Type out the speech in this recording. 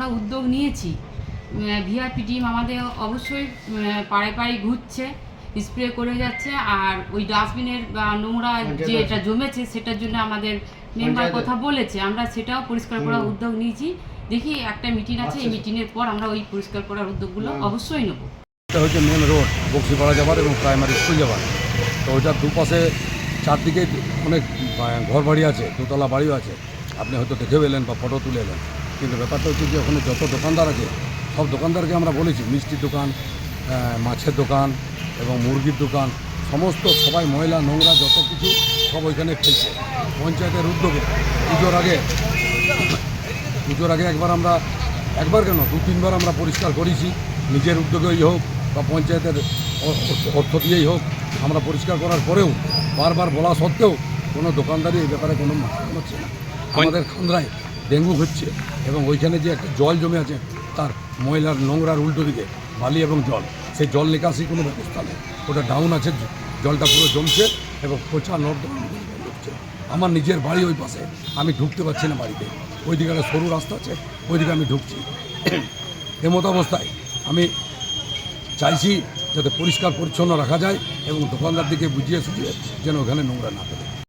আমরা উদ্যোগ নিয়েছি। ভিআরপি টিম আমাদের অবশ্যই পাড়ে পাড়ে ঘুরছে স্প্রে করে যাচ্ছে আর ওই ডাস্টবিনের বা নোংরা যে এটা জমেছে সেটার জন্য আমাদের মেম্বার কথা বলেছে। আমরা সেটাও পরিষ্কার করার উদ্যোগ নিয়েছি। দেখি একটা মিটিং আছে এই আচ্ছা। মিটিংয়ের পর আমরা ওই পরিষ্কার করার উদ্যোগগুলো অবশ্যই নেব। এটা হচ্ছে মেন রোড বক্সিপাড়া যাবার এবং প্রাইমারি স্কুল যাবার। তো ওইটার দুপাশে চারদিকে অনেক ঘর বাড়ি আছে দোতলা বাড়িও আছে। আপনি হয়তো দেখেও এলেন বা ফটো তুলে এলেন। কিন্তু ব্যাপারটা হচ্ছে যে ওখানে যত দোকানদার আছে সব দোকানদারকে আমরা বলেছি মিষ্টির দোকান মাছের দোকান এবং মুরগির দোকান সমস্ত সবাই ময়লা নোংরা যত কিছু সব ওইখানে ফেলছে পঞ্চায়েতের উদ্যোগে পুজোর আগে পুজোর আগে একবার আমরা একবার কেন দু তিনবার আমরা পরিষ্কার করেছি নিজের উদ্যোগেই হোক বা পঞ্চায়েতের অর্থ- দিয়েই হোক আমরা পরিষ্কার করার পরেও বারবার বলা সত্ত্বেও কোনো দোকানদারই এই ব্যাপারে কোনো মাথা হচ্ছে না। আমাদের খান্দ্রায় ডেঙ্গু হচ্ছে এবং ওইখানে যে একটা জল জমে আছে, তার ময়লার নোংরার উল্টো দিকে বালি এবং জল, সেই জল নিকাশি কোনো ব্যবস্থা নেই। ওটা ডাউন আছে, জলটা পুরো জমছে এবং পচা নর্দমা ঢুকছে আমার নিজের বাড়ি ওই পাশে, আমি ঢুকতে পারছি না বাড়িতে। ওইদিকে একটা সরু রাস্তা আছে, ওইদিকে আমি ঢুকছি। এমত অবস্থায় আমি চাইছি যাতে পরিষ্কার পরিচ্ছন্ন রাখা যায় এবং দোকানদার দিকে বুঝিয়ে সুঝিয়ে যেন ওখানে নোংরা না ফেলে